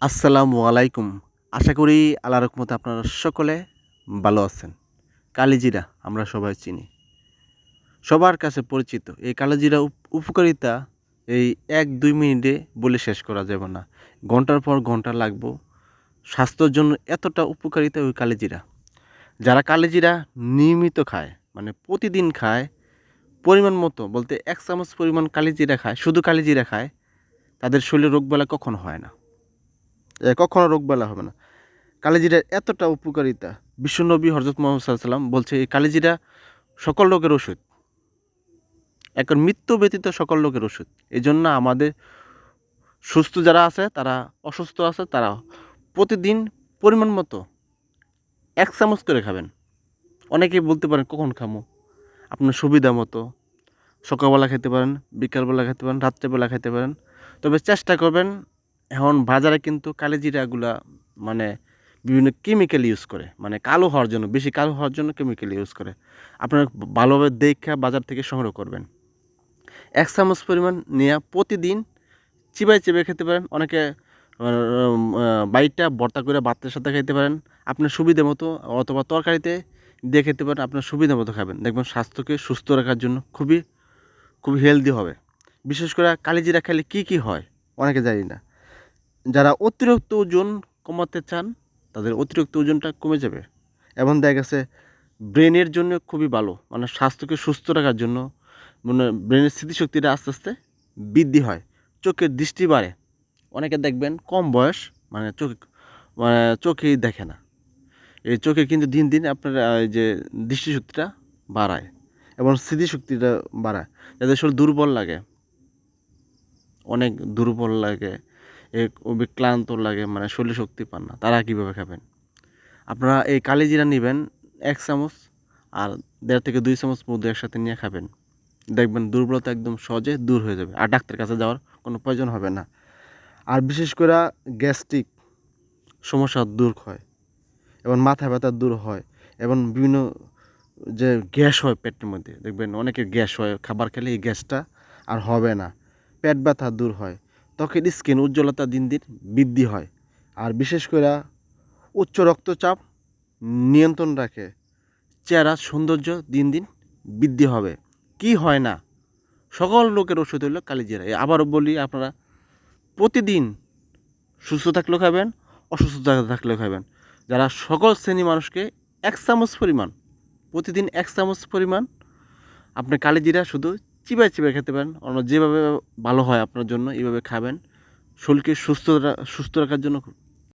আসসালামু আলাইকুম। আশা করি আল্লাহ রকমতে আপনারা সকলে ভালো আছেন। কালিজিরা, আমরা সবাই চিনি। সবার কাছে পরিচিত। এই কালিজিরা উপ- উপকারিতা এই এক দুই মিনিটে বলে শেষ করা যাবে না। ঘণ্টার পর ঘণ্টা লাগবো। স্বাস্থ্যের জন্য এতটা উপকারিতা ওই কালিজিরা। যারা কালিজিরা নিয়মিত খায় মানে প্রতিদিন খায়, পরিমাণ মতো, বলতে এক চামচ পরিমাণ কালিজিরা খায়, শুধু কালিজিরা খায়, তাদের শরীরে রোগবেলা কখনো হয় না। কখনো রোগবেলা হবে না। কালিজিরার এতটা উপকারিতা। বিশ্বনবী হরজত মোহাম্মদ সাল্লাম বলছে, এই কালিজিরা সকল রোগের ওষুধ। এখন মৃত্যু ব্যতীত সকল রোগের ওষুধ। এই জন্য আমাদের সুস্থ যারা আছে, তারা অসুস্থ আছে, তারা প্রতিদিন পরিমাণ মতো এক চামচ করে খাবেন। অনেকেই বলতে পারেন, কখন খামো? আপনার সুবিধা মতো। সকালবেলা খেতে পারেন, বিকালবেলা খেতে পারেন, রাত্রেবেলা খেতে পারেন। তবে চেষ্টা করবেন এখন বাজারে কিন্তু কালিজিরাগুলা মানে বিভিন্ন কেমিক্যাল ইউজ করে মানে কালো হওয়ার জন্য, বেশি কালো হওয়ার জন্য কেমিক্যাল ইউজ করে। আপনারা ভালোভাবে দেখে বাজার থেকে সংগ্রহ করবেন। এক চামচ পরিমাণ নিয়ে প্রতিদিন চিবাই চিবাই খেতে পারেন। অনেকে বাইটটা ভর্তা করে ভাতের সাথে খেতে পারেন। আপনার সুবিধা মতো অথবা তরকারিতে দিয়ে খেতে পারেন, আপনার সুবিধা মতো খাবেন। দেখবেন স্বাস্থ্যকে সুস্থ রাখার জন্য খুবই খুবই হেলদি হবে। বিশেষ করে কালিজিরা খেলে কী কী হয়? অনেকে জানি না। যারা অতিরিক্ত ওজন কমাতে চান, তাদের অতিরিক্ত ওজনটা কমে যাবে। এবং দেখা গেছে, ব্রেনের জন্য খুবই ভালো। মানে স্বাস্থ্যকে সুস্থ রাখার জন্য মানে ব্রেনের স্মৃতিশক্তিটা আস্তে আস্তে বৃদ্ধি হয়। চোখের দৃষ্টি বাড়ে। অনেকে দেখবেন কম বয়স মানে চোখ মানে চোখেই দেখে না। এই চোখে কিন্তু দিন দিন আপনার, এই যে দৃষ্টিশক্তিটা বাড়ায় এবং স্মৃতিশক্তিটা বাড়ায়। যাদের শরীর দুর্বল লাগে, অনেক দুর্বল লাগে ক্লান্ত লাগে মানে শরীর শক্তি পান না। তারা কীভাবে খাবেন? আপনারা এই কালিজিরা নেবেন এক চামচ আর দেড় থেকে দুই চামচ মধু একসাথে নিয়ে খাবেন। দেখবেন দুর্বলতা একদম সহজে দূর হয়ে যাবে। আর ডাক্তারের কাছে যাওয়ার কোনো প্রয়োজন হবে না। আর বিশেষ করে গ্যাস্ট্রিক সমস্যা দূর হয় এবং মাথা ব্যথা দূর হয় এবং বিভিন্ন যে গ্যাস হয় পেটের মধ্যে। দেখবেন অনেকের গ্যাস হয়, খাবার খেলে এই গ্যাসটা আর হবে না। পেট ব্যথা দূর হয়। ত্বকের স্কিন উজ্জ্বলতা দিন দিন বৃদ্ধি হয়। আর বিশেষ করে উচ্চ রক্তচাপ নিয়ন্ত্রণ রাখে। চেহারা সৌন্দর্য দিন দিন বৃদ্ধি হবে। কি হয় না? সকল লোকের ওষুধ হলো কালিজিরা। আবারও বলি আপনারা, প্রতিদিন সুস্থ থাকলেও খাবেন, অসুস্থ থাকলেও খাবেন। যারা সকল শ্রেণি মানুষকে এক চামচ পরিমাণ, প্রতিদিন এক চামচ পরিমাণ, আপনি কালিজিরা শুধু চিবাই চিবাই খেতে পারেন। অন্য যেভাবে ভালো হয় আপনার জন্য, এইভাবে খাবেন। শরীরকে সুস্থ সুস্থ রাখার জন্য